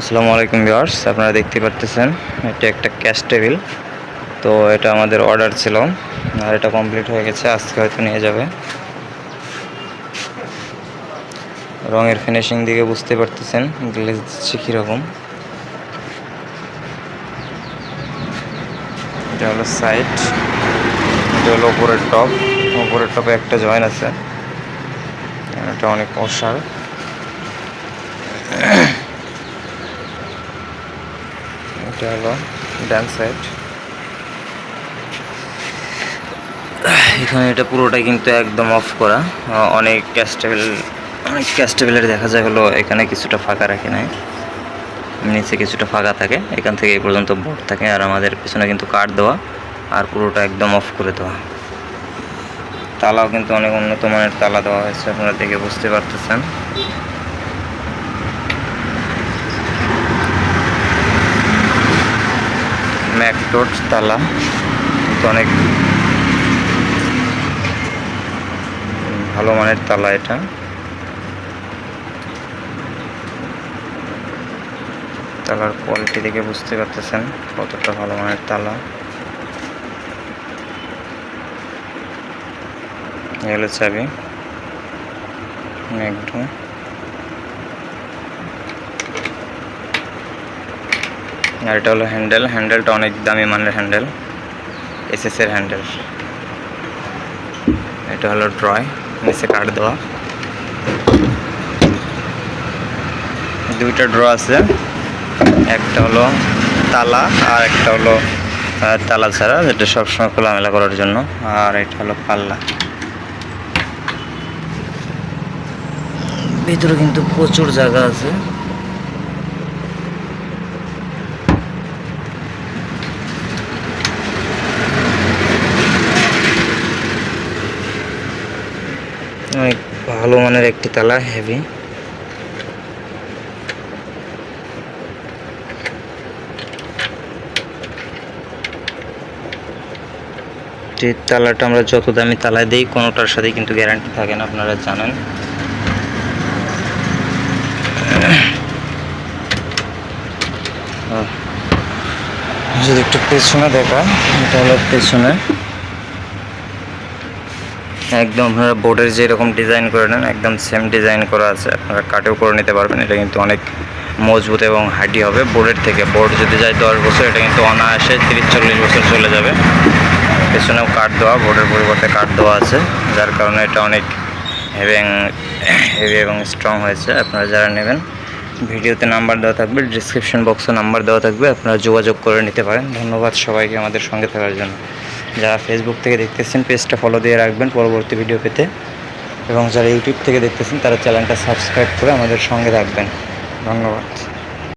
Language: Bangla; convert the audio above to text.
আসসালামু আলাইকুম ভিউয়ার্স, আপনারা দেখতে পারতেছেন, এটা একটা ক্যাশ টেবিল। তো এটা আমাদের অর্ডার ছিল, আর এটা কমপ্লিট হয়ে গেছে, আজকে হয়তো নিয়ে যাবে। রঙের ফিনিশিং দিকে বুঝতে পারতেছেন গ্লেজ দিচ্ছে কীরকম। এটা হলো সাইড এটা হলো উপরের টপ উপরের টপে একটা জয়েন আছে। এটা অনেক অসার। এটা হলো ডান সাইড এখানে এটা পুরোটাই কিন্তু একদম অফ করা। অনেক ক্যাস্টেবল অনেক ক্যাস্টেবলের দেখা যায় হলো এখানে কিছুটা ফাঁকা রাখে নাই। নিচে কিছুটা ফাঁকা থাকে, এখান থেকে এই পর্যন্ত বোর্ড থাকে আর আমাদের পিছনে কিন্তু কাঠ দেওয়া আর পুরোটা একদম অফ করে দেওয়া। তালাও কিন্তু অনেক উন্নত মানের তালা দেওয়া হয়েছে, আপনারা দেখে বুঝতে পারতেছেন। ম্যাকটোট তালা। অনেক ভালো মানের তালা এটা। তালার কোয়ালিটি দেখে বুঝতে পারতেছেন কতটা ভালো মানের তালা। এই চাবি। একটু আর এটা হলো হ্যান্ডেল। হ্যান্ডেলটা অনেক দামি মানের হ্যান্ডেল। এসএস এর হ্যান্ডেল। এটা হলো ড্রয় নিচে কাঠ দেওয়া। দুইটা ড্র আছে। একটা হলো তালা আর একটা হলো তালা ছাড়া, যেটা সবসময় খোলামেলা করার জন্য। আর এটা হলো পাল্লা। ভিতরে কিন্তু প্রচুর জায়গা আছে। অনেক ভালো মানের একটি তালা হেভি যে তালাটা আমরা যত দামি তালায় দিই, কোনোটার সাথে কিন্তু গ্যারান্টি থাকে না, আপনারা জানেন। যদি একটু পেছনে দেখা এটা হলো পেছনে। একদম আপনারা বোর্ডের যেরকম ডিজাইন করে নেন, একদম সেম ডিজাইন করা আছে। আপনারা কাটেও করে নিতে পারবেন। এটা কিন্তু অনেক মজবুত এবং হাডি হবে বোর্ডের থেকে। বোর্ড যদি যায় দশ বছর, এটা কিন্তু অনায়াসে তিরিশ চল্লিশ বছর চলে যাবে। পেছনেও কাঠ দেওয়া, বোর্ডের পরিবর্তে কাঠ দেওয়া আছে। যার কারণে এটা অনেক হেভি হেভি এবং স্ট্রং হয়েছে। আপনারা যারা নেবেন, ভিডিওতে নাম্বার দেওয়া থাকবে ডিসক্রিপশন বক্সে নাম্বার দেওয়া থাকবে। আপনারা যোগাযোগ করে নিতে পারেন। ধন্যবাদ সবাইকে আমাদের সঙ্গে থাকার জন্য। যারা ফেসবুক থেকে দেখতেছেন পেজটা ফলো দিয়ে রাখবেন পরবর্তী ভিডিও পেতে। এবং যারা ইউটিউব থেকে দেখতেছেন, তারা চ্যানেলটা সাবস্ক্রাইব করে আমাদের সঙ্গে রাখবেন ধন্যবাদ।